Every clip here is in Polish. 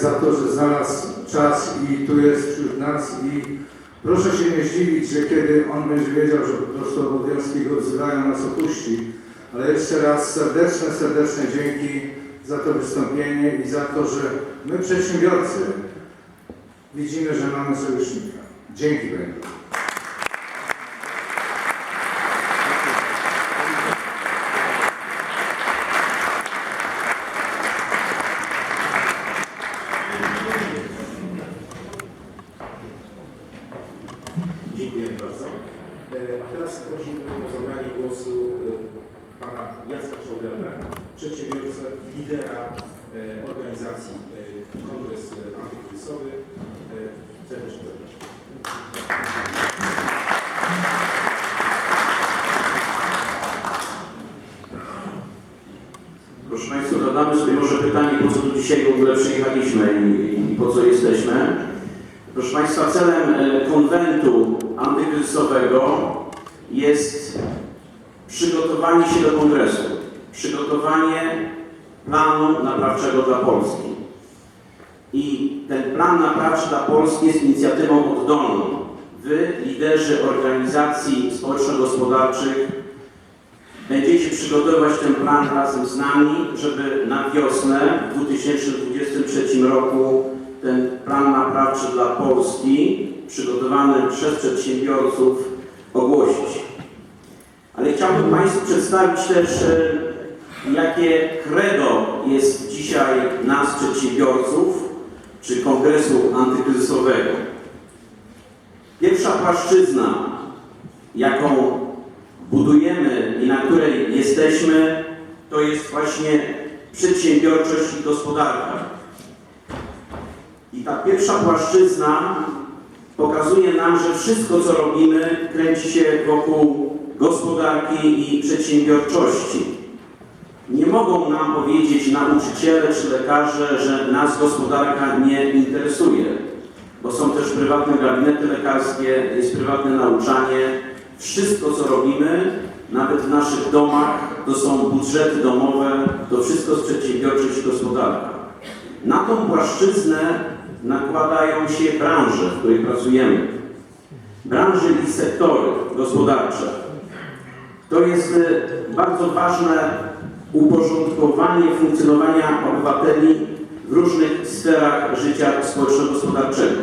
za to, że znalazł czas i tu jest wśród nas i proszę się nie zdziwić, że kiedy on będzie wiedział, że po prostu obowiązki go wzywają, nas opuści. Ale jeszcze raz serdeczne, serdeczne dzięki za to wystąpienie i za to, że my przedsiębiorcy widzimy, że mamy sojusznika. Dzięki Węglu. Dziękuję bardzo. E, A teraz prosimy o zabranie głosu e, pana Jacka Czołgera, przedsiębiorcę, lidera e, organizacji Kongres Antykryzysowy. Serdecznie zapraszam. Proszę Państwa, zadamy sobie może pytanie, po co tu dzisiaj w ogóle przyjechaliśmy i, i po co jesteśmy. Proszę Państwa, celem konwentu antykryzysowego jest przygotowanie się do kongresu, przygotowanie planu naprawczego dla Polski. I ten plan naprawczy dla Polski jest inicjatywą oddolną. Wy, liderzy organizacji społeczno-gospodarczych, Będziecie przygotowywać ten plan razem z nami, żeby na wiosnę w 2023 roku ten plan naprawczy dla Polski, przygotowany przez przedsiębiorców, ogłosić. Ale chciałbym Państwu przedstawić też, e, jakie credo jest dzisiaj nas, przedsiębiorców, czy Kongresu Antykryzysowego. Pierwsza płaszczyzna, jaką budujemy i na której jesteśmy, to jest właśnie przedsiębiorczość i gospodarka. I ta pierwsza płaszczyzna pokazuje nam, że wszystko, co robimy, kręci się wokół gospodarki i przedsiębiorczości. Nie mogą nam powiedzieć nauczyciele czy lekarze, że nas gospodarka nie interesuje, bo są też prywatne gabinety lekarskie, jest prywatne nauczanie, wszystko, co robimy, nawet w naszych domach, to są budżety domowe, to wszystko jest przedsiębiorczość i gospodarka. Na tą płaszczyznę nakładają się branże, w której pracujemy. Branże i sektory gospodarcze. To jest e, bardzo ważne uporządkowanie funkcjonowania obywateli w różnych sferach życia społeczno-gospodarczego.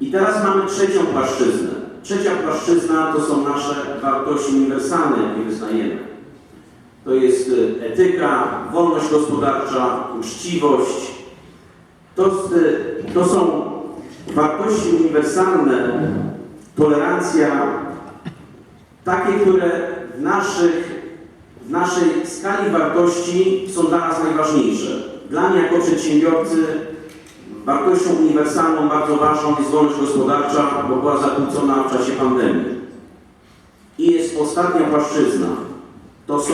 I teraz mamy trzecią płaszczyznę. Trzecia płaszczyzna to są nasze wartości uniwersalne, jakie wyznajemy. To jest e, etyka, wolność gospodarcza, uczciwość. To, to są wartości uniwersalne, tolerancja, takie, które w, naszych, w naszej skali wartości są dla nas najważniejsze. Dla mnie jako przedsiębiorcy Wartością uniwersalną, bardzo ważną jest wolność gospodarcza, bo była zakłócona w czasie pandemii. I jest ostatnia płaszczyzna. To są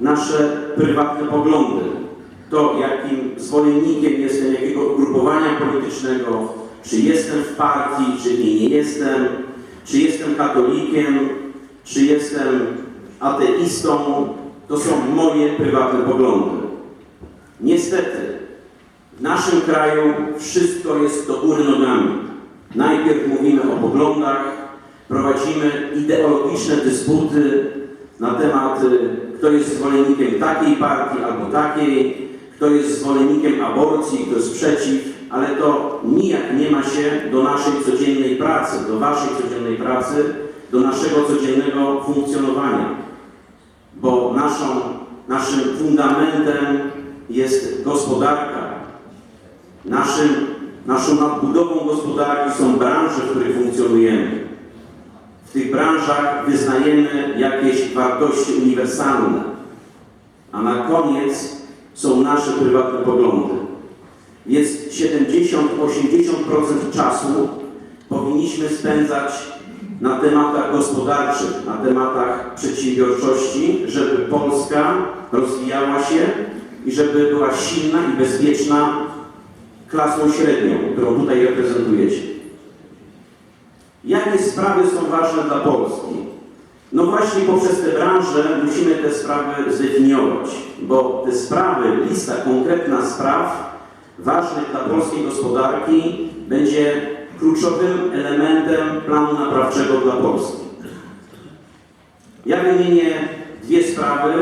nasze prywatne poglądy. To, jakim zwolennikiem jestem jakiego ugrupowania politycznego, czy jestem w partii, czy nie jestem, czy jestem katolikiem, czy jestem ateistą, to są moje prywatne poglądy. Niestety, w naszym kraju wszystko jest do góry nogami. Najpierw mówimy o poglądach, prowadzimy ideologiczne dysputy na temat, y, kto jest zwolennikiem takiej partii albo takiej, kto jest zwolennikiem aborcji, kto jest przeciw, ale to nijak nie ma się do naszej codziennej pracy, do waszej codziennej pracy, do naszego codziennego funkcjonowania. Bo naszą, naszym fundamentem jest gospodarka, Naszym, naszą nadbudową gospodarki są branże, w których funkcjonujemy. W tych branżach wyznajemy jakieś wartości uniwersalne, a na koniec są nasze prywatne poglądy. Więc 70-80% czasu powinniśmy spędzać na tematach gospodarczych, na tematach przedsiębiorczości, żeby Polska rozwijała się i żeby była silna i bezpieczna klasą średnią, którą tutaj reprezentujecie. Jakie sprawy są ważne dla Polski? No właśnie poprzez te branże musimy te sprawy zdefiniować, bo te sprawy, lista konkretna spraw ważnych dla polskiej gospodarki, będzie kluczowym elementem planu naprawczego dla Polski. Ja wymienię dwie sprawy.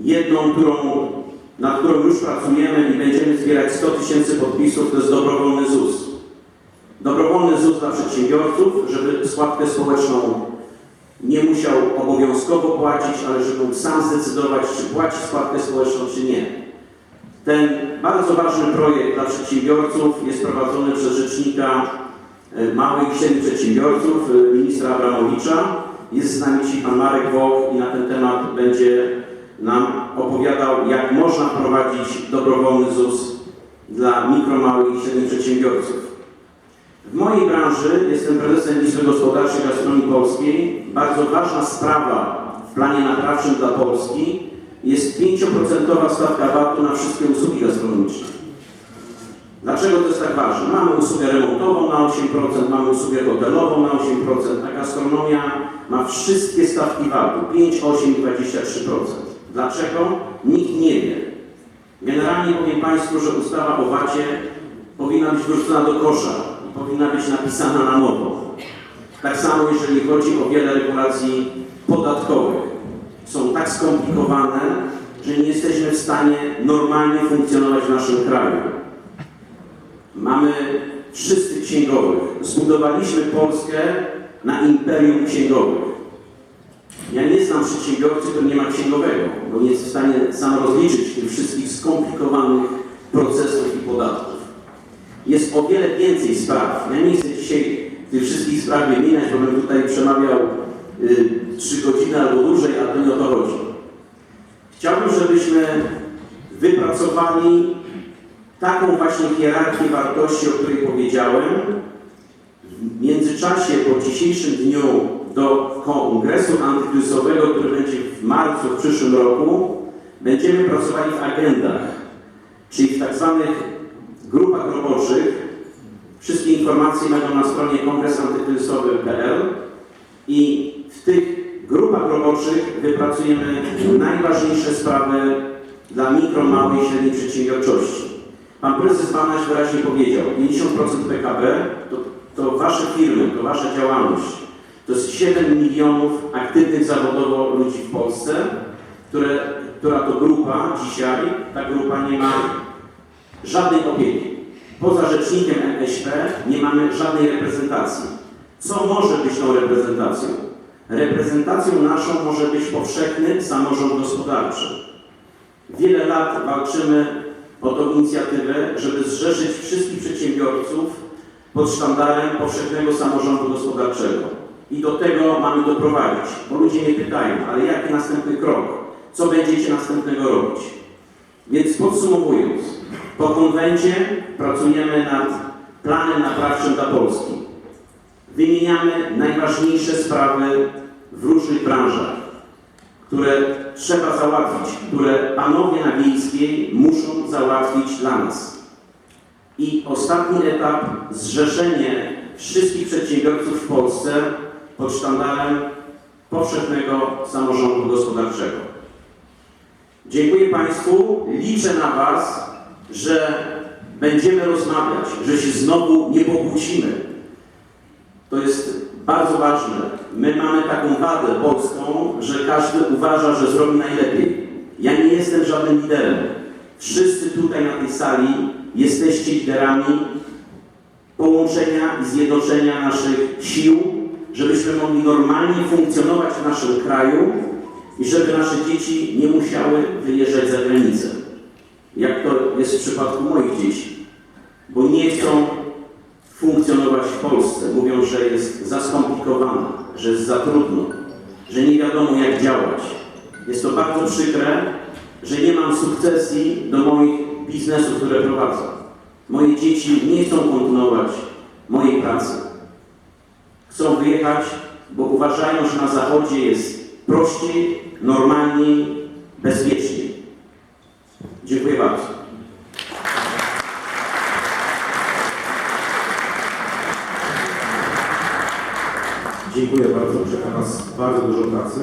Jedną, którą, nad którą już pracujemy i będziemy zbierać 100 tysięcy podpisów, to jest dobrowolny ZUS. Dobrowolny ZUS dla przedsiębiorców, żeby składkę społeczną nie musiał obowiązkowo płacić, ale żeby mógł sam zdecydować, czy płaci składkę społeczną, czy nie. Ten bardzo ważny projekt dla przedsiębiorców jest prowadzony przez rzecznika e, małych i średnich przedsiębiorców, e, ministra Abramowicza. Jest z nami dzisiaj pan Marek Woch i na ten temat będzie nam opowiadał, jak można wprowadzić dobrowolny ZUS dla mikro, małych i średnich przedsiębiorców. W mojej branży jestem prezesem Izby Gospodarczej Gastronomii Polskiej. Bardzo ważna sprawa w planie naprawczym dla Polski jest 5% stawka VAT-u na wszystkie usługi gastronomiczne. Dlaczego to jest tak ważne? Mamy usługę remontową na 8%, mamy usługę hotelową na 8%, a gastronomia ma wszystkie stawki VAT-u 5, 8 i 23%. Dlaczego? Nikt nie wie. Generalnie powiem Państwu, że ustawa o VAT-ie powinna być wyrzucona do kosza i powinna być napisana na nowo. Tak samo jeżeli chodzi o wiele regulacji podatkowych. Są tak skomplikowane, że nie jesteśmy w stanie normalnie funkcjonować w naszym kraju. Mamy wszyscy księgowych. Zbudowaliśmy Polskę na imperium księgowych. Ja nie znam przedsiębiorcy, który nie ma księgowego, bo nie jest w stanie sam rozliczyć tych wszystkich skomplikowanych procesów i podatków. Jest o wiele więcej spraw. Ja nie chcę dzisiaj tych wszystkich spraw wymieniać, bo bym tutaj przemawiał y, trzy godziny albo dłużej, a to nie o to chodzi. Chciałbym, żebyśmy wypracowali taką właśnie hierarchię wartości, o której powiedziałem. W międzyczasie, po dzisiejszym dniu do kongresu antykryzysowego, który będzie w marcu w przyszłym roku, będziemy pracowali w agendach, czyli w tak zwanych grupach roboczych. Wszystkie informacje będą na stronie kongresantykryzysowy.pl i w tych grupach roboczych wypracujemy najważniejsze sprawy dla mikro, małej i średniej przedsiębiorczości. Pan prezes Banaś wyraźnie powiedział, 50% PKB to, to wasze firmy, to wasza działalność. To jest 7 milionów aktywnych zawodowo ludzi w Polsce, które, która to grupa dzisiaj, ta grupa nie ma żadnej opieki. Poza rzecznikiem MŚP nie mamy żadnej reprezentacji. Co może być tą reprezentacją? Reprezentacją naszą może być powszechny samorząd gospodarczy. Wiele lat walczymy o tą inicjatywę, żeby zrzeszyć wszystkich przedsiębiorców pod sztandarem powszechnego samorządu gospodarczego. I do tego mamy doprowadzić, bo ludzie mnie pytają, ale jaki następny krok? Co będziecie następnego robić? Więc podsumowując, po konwencie pracujemy nad planem naprawczym dla Polski. Wymieniamy najważniejsze sprawy w różnych branżach, które trzeba załatwić, które panowie na Wiejskiej muszą załatwić dla nas. I ostatni etap, zrzeszenie wszystkich przedsiębiorców w Polsce pod sztandarem powszechnego samorządu gospodarczego. Dziękuję Państwu. Liczę na Was, że będziemy rozmawiać, że się znowu nie pokłócimy. To jest bardzo ważne. My mamy taką wadę polską, że każdy uważa, że zrobi najlepiej. Ja nie jestem żadnym liderem. Wszyscy tutaj na tej sali jesteście liderami połączenia i zjednoczenia naszych sił, żebyśmy mogli normalnie funkcjonować w naszym kraju i żeby nasze dzieci nie musiały wyjeżdżać za granicę. Jak to jest w przypadku moich dzieci, bo nie chcą funkcjonować w Polsce. Mówią, że jest za skomplikowane, że jest za trudno, że nie wiadomo jak działać. Jest to bardzo przykre, że nie mam sukcesji do moich biznesów, które prowadzę. Moje dzieci nie chcą kontynuować mojej pracy. Chcą wyjechać, bo uważają, że na Zachodzie jest prościej, normalniej, bezpieczniej. Dziękuję bardzo. Dziękuję bardzo. Czeka nas bardzo dużo pracy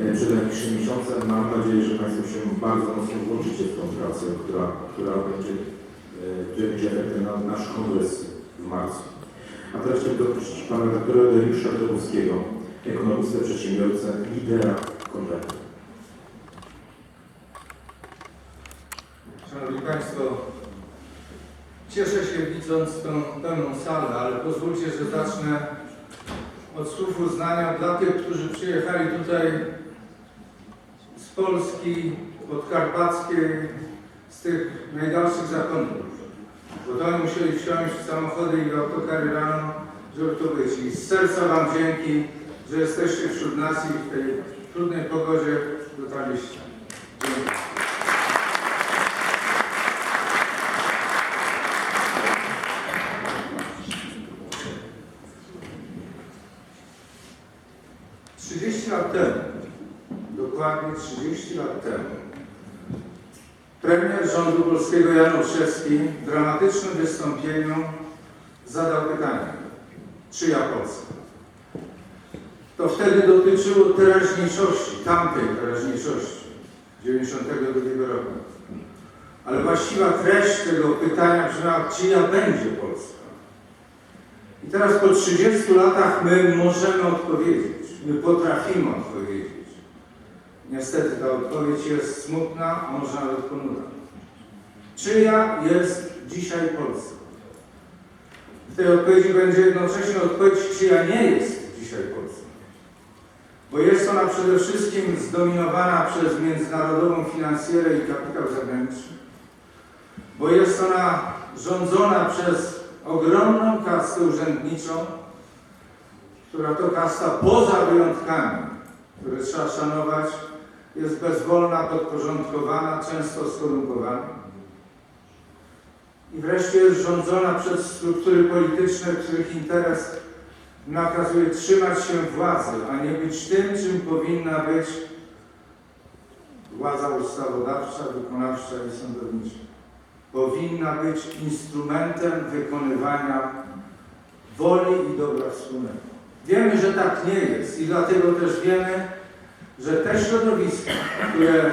e, przed najbliższym miesiącem. Mam nadzieję, że Państwo się bardzo mocno włączycie w tą pracę, która, która będzie który będzie efektem na nasz kongres w marcu. A teraz chciałbym doprosić pana doktora Dariusza Grabowskiego, ekonomistę, przedsiębiorcę, lidera konwentu. Szanowni Państwo, cieszę się widząc tą pełną salę, ale pozwólcie, że zacznę od słów uznania dla tych, którzy przyjechali tutaj z Polski podkarpackiej, z tych najdalszych zakątków. Bo to musieli wsiąść w samochody i autokary rano, żeby tu być. I z serca Wam dzięki, że jesteście wśród nas i w tej trudnej pogodzie dotarliście. Dziękuję. Trzydzieści lat temu, dokładnie 30 lat temu, premier rządu polskiego Jan Olszewski w dramatycznym wystąpieniu zadał pytanie, czyja Polska? To wtedy dotyczyło teraźniejszości, tamtej teraźniejszości, 92 roku. Ale właściwa treść tego pytania brzmiała, czyja będzie Polska? I teraz po 30 latach my możemy odpowiedzieć, my potrafimy odpowiedzieć. Niestety ta odpowiedź jest smutna, a może nawet ponura. Czyja jest dzisiaj Polska? W tej odpowiedzi będzie jednocześnie odpowiedź, czyja nie jest dzisiaj Polska. Bo jest ona przede wszystkim zdominowana przez międzynarodową finansjerę i kapitał zewnętrzny. Bo jest ona rządzona przez ogromną kastę urzędniczą, która to kasta poza wyjątkami, które trzeba szanować, jest bezwolna, podporządkowana, często skorumpowana. I wreszcie jest rządzona przez struktury polityczne, których interes nakazuje trzymać się władzy, a nie być tym, czym powinna być władza ustawodawcza, wykonawcza i sądownicza. Powinna być instrumentem wykonywania woli i dobra wspólnego. Wiemy, że tak nie jest i dlatego też wiemy, że te środowiska, które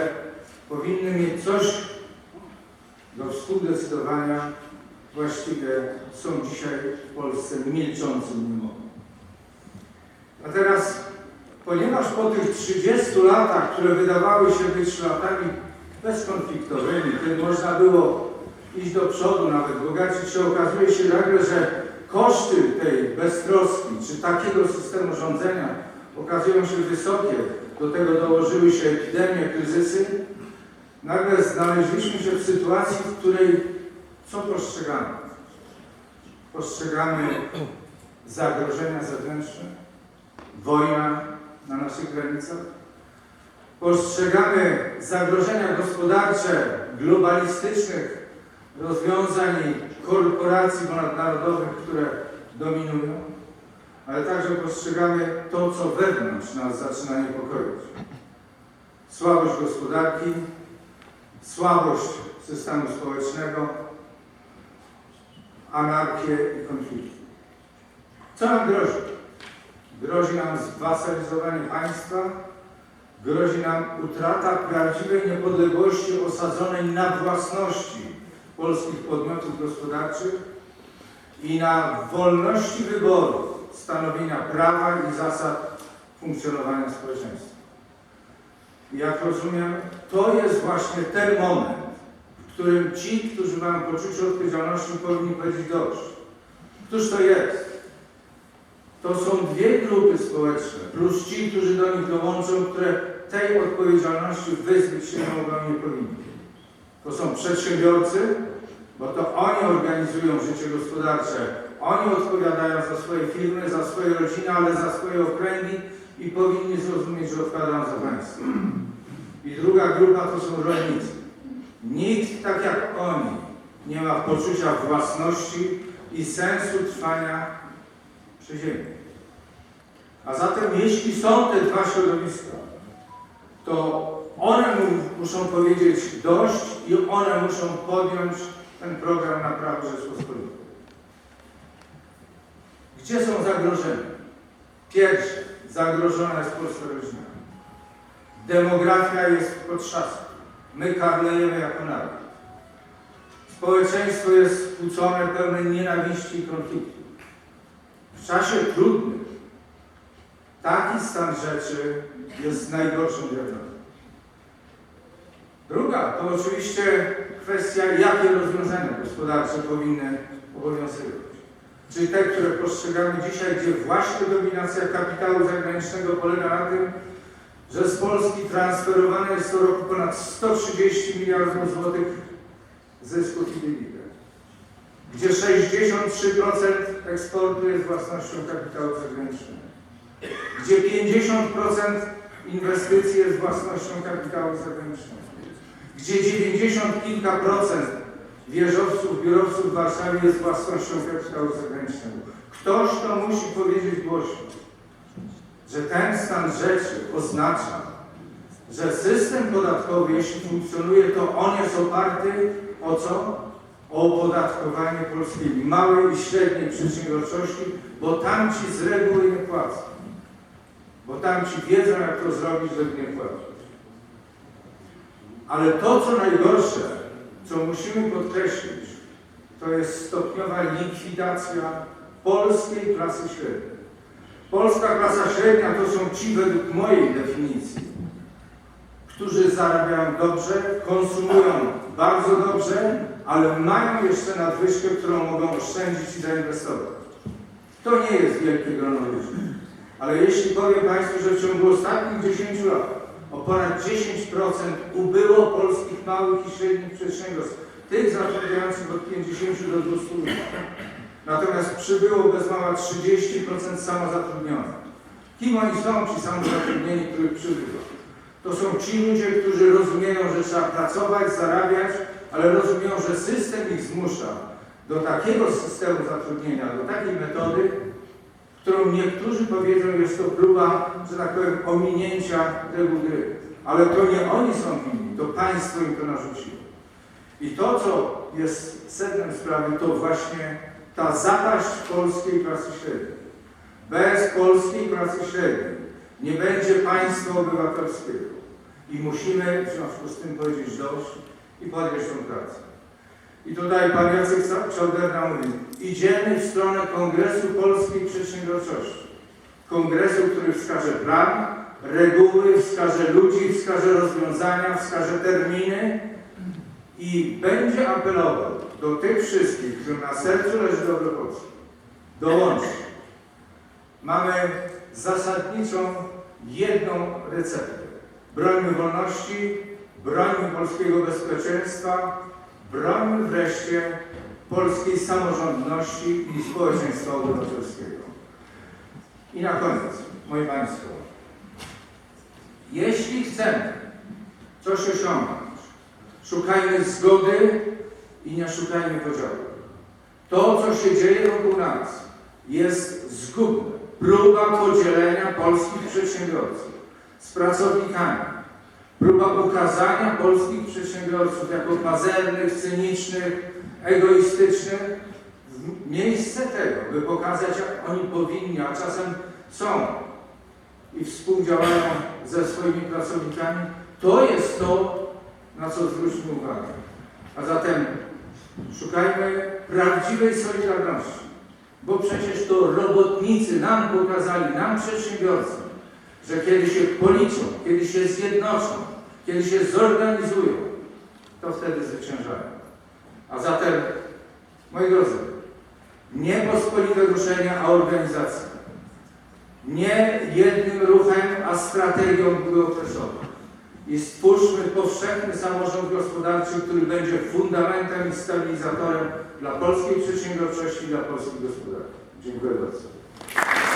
powinny mieć coś do współdecydowania, właściwie są dzisiaj w Polsce milczącym. A teraz, ponieważ po tych 30 latach, które wydawały się być latami bezkonfliktowymi, kiedy można było iść do przodu, nawet bogacić się, okazuje się nagle, że koszty tej beztroski, czy takiego systemu rządzenia okazują się wysokie, do tego dołożyły się epidemie, kryzysy, nagle znaleźliśmy się w sytuacji, w której co postrzegamy? Postrzegamy zagrożenia zewnętrzne, wojna na naszych granicach, postrzegamy zagrożenia gospodarcze, globalistycznych rozwiązań i korporacji ponadnarodowych, które dominują, ale także postrzegamy to, co wewnątrz nas zaczyna niepokoić. Słabość gospodarki, słabość systemu społecznego, anarchię i konflikty. Co nam grozi? Grozi nam zwasalizowanie państwa, grozi nam utrata prawdziwej niepodległości osadzonej na własności polskich podmiotów gospodarczych i na wolności wyboru, stanowienia prawa i zasad funkcjonowania społeczeństwa. Jak rozumiem, to jest właśnie ten moment, w którym ci, którzy mają poczucie odpowiedzialności, powinni powiedzieć dość. Któż to jest? To są dwie grupy społeczne, plus ci, którzy do nich dołączą, które tej odpowiedzialności wyzbyć się mogą nie powinni. To są przedsiębiorcy, bo to oni organizują życie gospodarcze. Oni odpowiadają za swoje firmy, za swoje rodziny, ale za swoje okręgi i powinni zrozumieć, że odpowiadają za państwo. I druga grupa to są rolnicy. Nikt tak jak oni nie ma poczucia własności i sensu trwania przy ziemi. A zatem jeśli są te dwa środowiska, to one mu, muszą powiedzieć dość i one muszą podjąć ten program naprawy Rzeczpospolitej. Gdzie są zagrożenia? Pierwsze, zagrożona jest polska rodzina. Demografia jest pod szasem. My karlejemy jako naród. społeczeństwo jest skłócone, pełne nienawiści i konfliktu. W czasie trudnym taki stan rzeczy jest najgorszym diagnozą. Druga to oczywiście kwestia, jakie rozwiązania gospodarcze powinny obowiązywać. Czyli te, które postrzegamy dzisiaj, gdzie właśnie dominacja kapitału zagranicznego polega na tym, że z Polski transferowane jest co roku ponad 130 miliardów złotych zysków i dywidend. Gdzie 63% eksportu jest własnością kapitału zagranicznego. Gdzie 50% inwestycji jest własnością kapitału zagranicznego. Gdzie 90 kilka procent wieżowców, biurowców w Warszawie jest własnością kapitału zagranicznego. Ktoś to musi powiedzieć głośno, że ten stan rzeczy oznacza, że system podatkowy, jeśli funkcjonuje, to on jest oparty o co? Opodatkowanie polskiej małej i średniej przedsiębiorczości, bo tamci z reguły nie płacą. Bo tamci wiedzą, jak to zrobić, żeby nie płacić. Ale to, co najgorsze, co musimy podkreślić, to jest stopniowa likwidacja polskiej klasy średniej. Polska klasa średnia to są ci, według mojej definicji, którzy zarabiają dobrze, konsumują bardzo dobrze, ale mają jeszcze nadwyżkę, którą mogą oszczędzić i zainwestować. To nie jest wielkie grono ludzi. Ale jeśli powiem Państwu, że w ciągu ostatnich 10 lat o ponad 10% ubyło polskich małych i średnich przedsiębiorstw, tych zatrudniających od 50 do 200 ludzi. Natomiast przybyło bez mała 30% samozatrudnionych. Kim oni są, ci samozatrudnieni, których przybywa? To są ci ludzie, którzy rozumieją, że trzeba pracować, zarabiać, ale rozumieją, że system ich zmusza do takiego systemu zatrudnienia, do takiej metody, którą niektórzy powiedzą, jest to próba, że tak powiem, ominięcia reguł gry. Ale to nie oni są winni, to państwo im to narzuciło. I to, co jest sednem sprawy, to właśnie ta zapaść polskiej klasy średniej. Bez polskiej klasy średniej nie będzie państwa obywatelskiego. I musimy w związku z tym powiedzieć dość i tą pracę. I tutaj pan Jacek Czauderna mówi, idziemy w stronę Kongresu Polskiej Przedsiębiorczości. Kongresu, który wskaże plan, reguły, wskaże ludzi, wskaże rozwiązania, wskaże terminy i będzie apelował do tych wszystkich, którym na sercu leży dobro Polski. Dołączcie. Mamy zasadniczą jedną receptę. Brońmy wolności, brońmy polskiego bezpieczeństwa, brońmy wreszcie polskiej samorządności i społeczeństwa obywatelskiego. I na koniec, moi Państwo, jeśli chcemy coś osiągnąć, szukajmy zgody i nie szukajmy podziału. To, co się dzieje wokół nas, jest zgubne. Próba podzielenia polskich przedsiębiorców z pracownikami. Próba ukazania polskich przedsiębiorców jako pazernych, cynicznych, egoistycznych. W miejsce tego, by pokazać, jak oni powinni, a czasem są i współdziałają ze swoimi pracownikami, to jest to, na co zwróćmy uwagę. A zatem szukajmy prawdziwej solidarności, bo przecież to robotnicy nam pokazali, nam przedsiębiorcom, że kiedy się policzą, kiedy się zjednoczą, kiedy się zorganizują, to wtedy zwyciężają. A zatem, moi drodzy, nie pospolite ruszenia, a organizacja. Nie jednym ruchem, a strategią długookresową. I stwórzmy powszechny samorząd gospodarczy, który będzie fundamentem i stabilizatorem dla polskiej przedsiębiorczości dla polskiej gospodarki. Dziękuję bardzo.